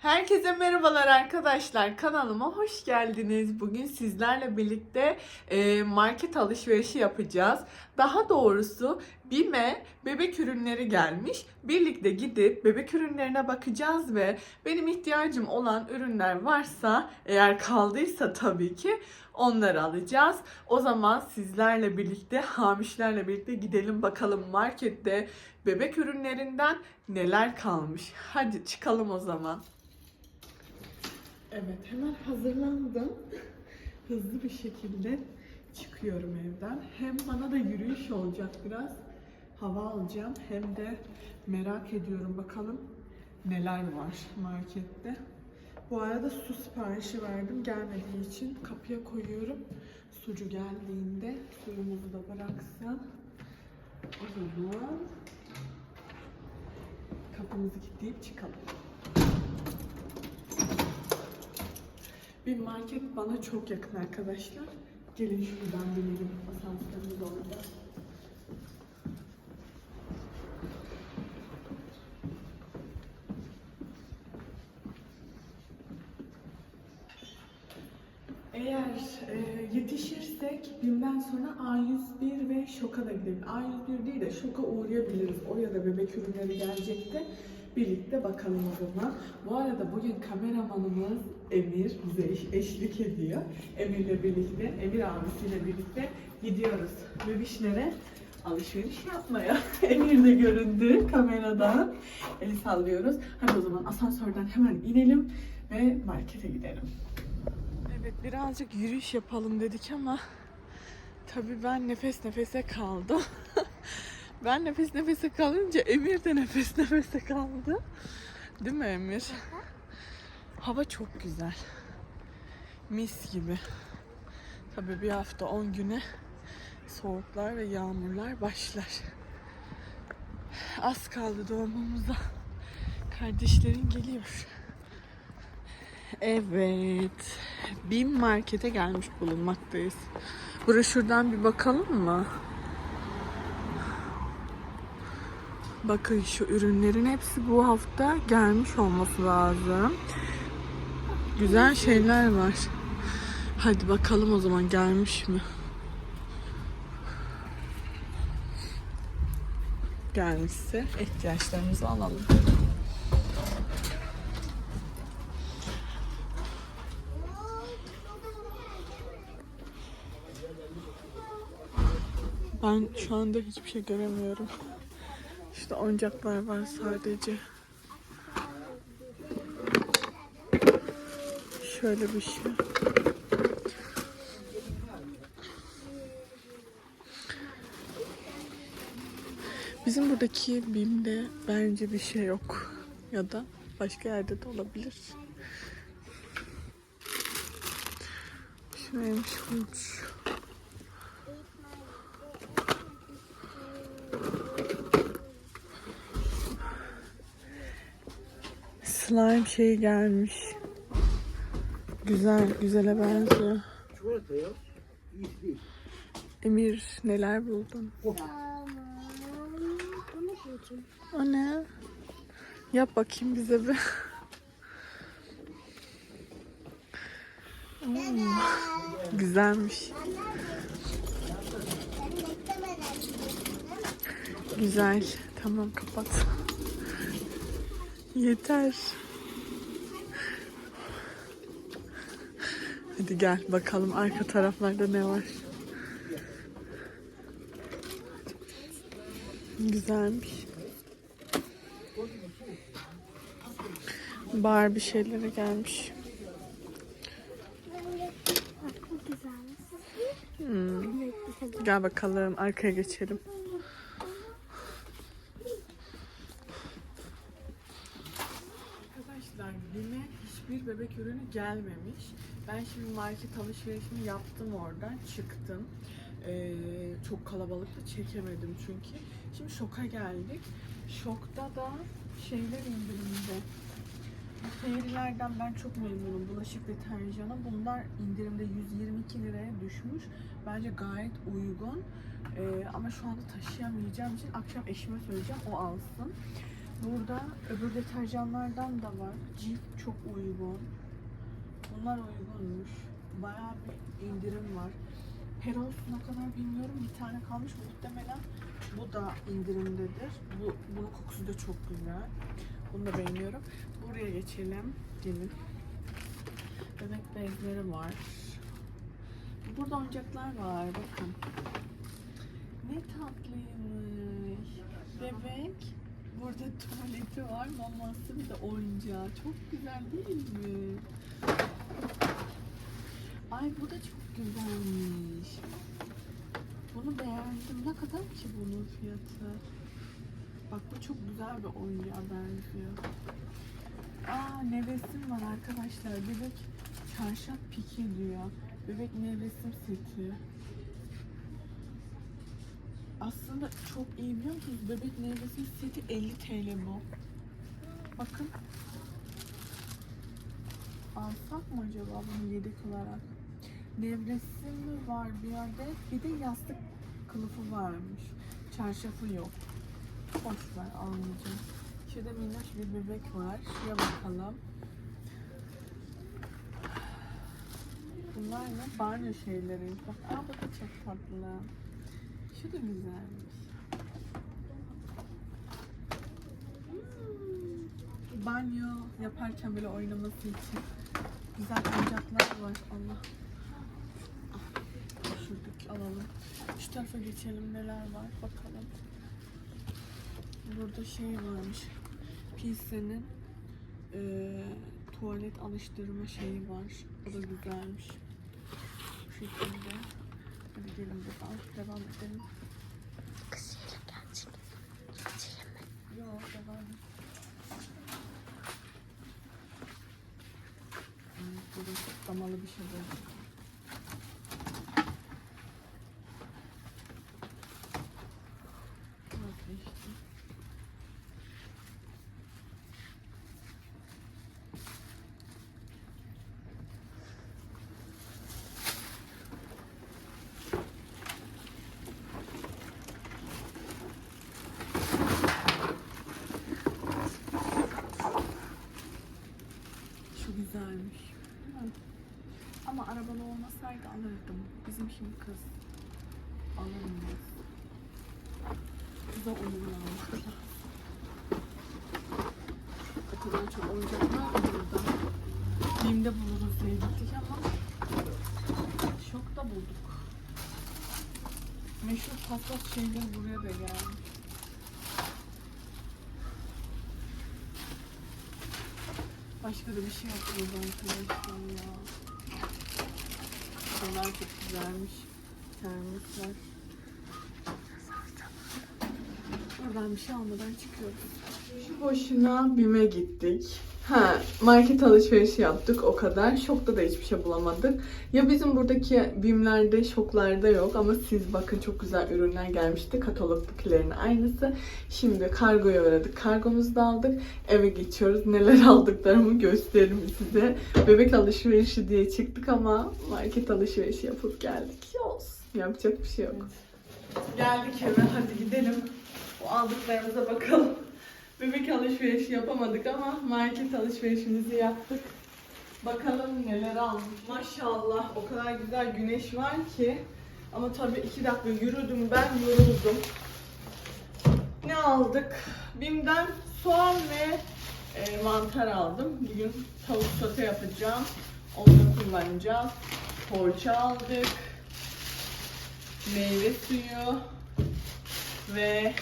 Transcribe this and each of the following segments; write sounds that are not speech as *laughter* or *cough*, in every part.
Herkese merhabalar arkadaşlar. Kanalıma hoş geldiniz. Bugün sizlerle birlikte e, market alışverişi yapacağız. Daha doğrusu BİM'e bebek ürünleri gelmiş. Birlikte gidip bebek ürünlerine bakacağız ve benim ihtiyacım olan ürünler varsa eğer kaldıysa tabii ki onları alacağız. O zaman sizlerle birlikte, hamişlerle birlikte gidelim bakalım markette bebek ürünlerinden neler kalmış. Hadi çıkalım o zaman. Evet hemen hazırlandım. *laughs* Hızlı bir şekilde çıkıyorum evden. Hem bana da yürüyüş olacak biraz. Hava alacağım hem de merak ediyorum bakalım neler var markette. Bu arada su siparişi verdim gelmediği için kapıya koyuyorum. Sucu geldiğinde suyumuzu da bıraksa o zaman kapımızı kilitleyip çıkalım. Bir market bana çok yakın arkadaşlar. Gelin şuradan binelim. Asansörümüz orada. Eğer e, yetişirsek BİM'den sonra A101 ve Şok'a da gidelim. A101 değil de Şok'a uğrayabiliriz. Oraya da bebek ürünleri gelecekti. Birlikte bakalım o zaman. Bu arada bugün kameramanımız Emir bize eş- eşlik ediyor. Emir'le birlikte, Emir abisiyle birlikte gidiyoruz. Bebişlere alışveriş yapmaya. *laughs* Emir de göründü kameradan. El sallıyoruz. Hadi o zaman asansörden hemen inelim ve markete gidelim. Evet birazcık yürüyüş yapalım dedik ama tabii ben nefes nefese kaldım. *laughs* ben nefes nefese kalınca Emir de nefes *laughs* nefese kaldı. Değil mi Emir? Hava çok güzel. Mis gibi. Tabii bir hafta 10 güne soğuklar ve yağmurlar başlar. Az kaldı doğmamıza. Kardeşlerin geliyor. Evet. Bin markete gelmiş bulunmaktayız. Broşürden bir bakalım mı? Bakın şu ürünlerin hepsi bu hafta gelmiş olması lazım. Güzel şeyler var. Hadi bakalım o zaman gelmiş mi? Gelmişse ihtiyaçlarımızı alalım. Ben şu anda hiçbir şey göremiyorum. İşte oyuncaklar var sadece. Şöyle bir şey. Bizim buradaki BİM'de bence bir şey yok. Ya da başka yerde de olabilir. Şu neymiş Slime şey gelmiş. Güzel, güzele benziyor. Çikolata ya. Emir neler buldun? O ne? Yap bakayım bize bir. Hmm, Güzelmiş. Güzel. Tamam kapat. Yeter. Hadi gel bakalım arka taraflarda ne var. Güzelmiş. Barbie şeylere gelmiş. Hmm. Gel bakalım arkaya geçelim. Arkadaşlar BİM'e hiçbir bebek ürünü gelmemiş. Ben şimdi market alışverişimi yaptım oradan çıktım. Ee, çok kalabalıkta çekemedim çünkü. Şimdi şoka geldik. Şokta da şeyler indirimde. Bu Fairy'lerden ben çok memnunum. Bulaşık deterjanı. Bunlar indirimde 122 liraya düşmüş. Bence gayet uygun. Ee, ama şu anda taşıyamayacağım için akşam eşime söyleyeceğim o alsın. Burada öbür deterjanlardan da var. Cif çok uygun. Bunlar uygunmuş. Bayağı bir indirim var. Peros ne kadar bilmiyorum. Bir tane kalmış. Muhtemelen bu da indirimdedir. Bu, bunun kokusu da çok güzel. Bunu da beğeniyorum. Buraya geçelim. Gelin. Bebek bezleri var. Burada oyuncaklar var. Bakın. Ne tatlıymış. Bebek. Burada tuvaleti var. Maması bir de oyuncağı. Çok güzel değil mi? Ay bu da çok güzelmiş. Bunu beğendim. Ne kadar ki bunun fiyatı? Bak bu çok güzel bir oyuncağa benziyor. Aa nevresim var arkadaşlar. Bebek çarşaf piki diyor. Bebek nevresim seti. Aslında çok iyi biliyor musunuz? Bebek nevresim seti 50 TL bu. Bakın. Alsak mı acaba bunu yedek olarak? Nevresim mi var bir yerde? Bir de yastık kılıfı varmış. Çarşafı yok. Boş ver almayacağım. Şurada minnoş bir bebek var. Şuraya bakalım. Bunlar ne? Banyo şeyleri. Bak, aa bu da çok tatlı. Şu da güzelmiş. Hmm. Banyo yaparken böyle oynaması için güzel oyuncaklar var. Allah. Ah, Düşürdük alalım. Şu tarafa geçelim neler var bakalım. Burada şey varmış. Pilse'nin eee, tuvalet alıştırma şeyi var. O da güzelmiş. Bu şekilde. Hadi gelin buradan devam edelim. Kızıyla gerçek. Kızıyla mı? Yok devam et. Hmm, Burada kutlamalı bir şey var. Vazgeçtim. Şu güzelmiş. Hı. Ama olmasaydı alırdım. Bizim şimdi kız. Alamayız. Kıza uygun almak lazım. Kadar çok oyuncak var ki burada. Bim'de buluruz diye gittik ama şokta bulduk. Meşhur paspas şeyler buraya da gelmiş. Başka da bir şey yok burada arkadaşlar ya. Bunlar çok güzelmiş. Termoslar. Buradan bir şey almadan çıkıyoruz. Şu boşuna BİM'e gittik. Ha, market alışverişi yaptık o kadar. Şokta da hiçbir şey bulamadık. Ya bizim buradaki BİM'lerde şoklarda yok ama siz bakın çok güzel ürünler gelmişti. Katalogdakilerin aynısı. Şimdi kargoya uğradık. Kargomuzu da aldık. Eve geçiyoruz. Neler *laughs* aldıklarımı gösteririm size. Bebek alışverişi diye çıktık ama market alışverişi yapıp geldik. Olsun. Yapacak bir şey yok. Geldik eve. Hadi gidelim. O aldıklarımıza bakalım. Bebek alışverişi yapamadık ama market alışverişimizi yaptık. Bakalım neler aldık. Maşallah o kadar güzel güneş var ki. Ama tabii iki dakika yürüdüm ben yoruldum. Ne aldık? Bim'den soğan ve e, mantar aldım. Bugün tavuk sote yapacağım. Onu kullanacağız. Poğaça aldık. Meyve suyu ve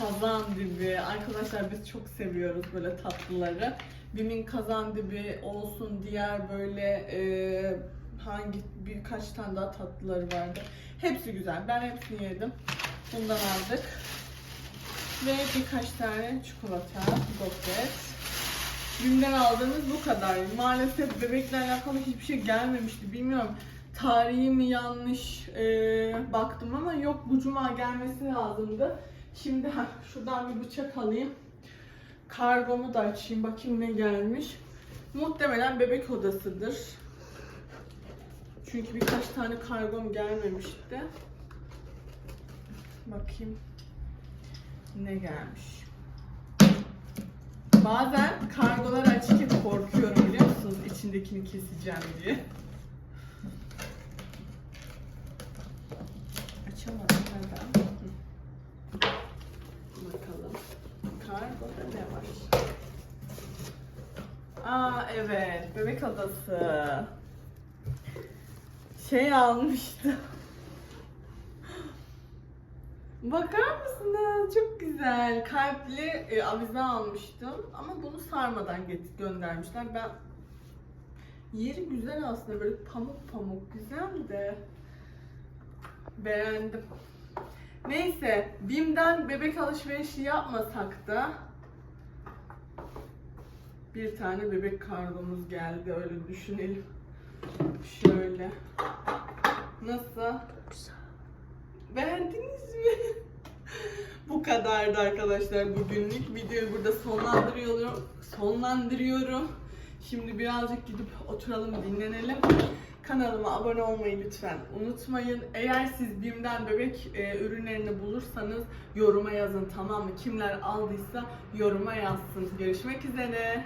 kazan dibi. Arkadaşlar biz çok seviyoruz böyle tatlıları. Bim'in kazan dibi olsun diğer böyle e, hangi birkaç tane daha tatlıları vardı. Hepsi güzel. Ben hepsini yedim. Bundan aldık. Ve birkaç tane çikolata, gofret. Bim'den aldığımız bu kadar. Maalesef bebekle alakalı hiçbir şey gelmemişti. Bilmiyorum tarihi mi yanlış e, baktım ama yok bu cuma gelmesi lazımdı. Şimdi şuradan bir bıçak alayım. Kargomu da açayım bakayım ne gelmiş. Muhtemelen bebek odasıdır. Çünkü birkaç tane kargom gelmemişti. Bakayım ne gelmiş. Bazen kargolar açıkken korkuyorum biliyor musunuz? İçindekini keseceğim diye. Açamadım Var? Aa evet, bebek adası. Şey almıştım. Bakar mısınız? Çok güzel. Kalpli e, avize almıştım ama bunu sarmadan get- göndermişler. Ben yeri güzel aslında böyle pamuk pamuk güzel de beğendim. Neyse, BİM'den bebek alışverişi yapmasak da bir tane bebek kargomuz geldi öyle düşünelim. Şöyle. Nasıl? Güzel. Beğendiniz mi? *laughs* Bu kadardı arkadaşlar bugünlük. Videoyu burada sonlandırıyorum. Sonlandırıyorum. Şimdi birazcık gidip oturalım, dinlenelim. Kanalıma abone olmayı lütfen unutmayın. Eğer siz BİM'den bebek e, ürünlerini bulursanız yoruma yazın tamam mı? Kimler aldıysa yoruma yazsın. Görüşmek üzere.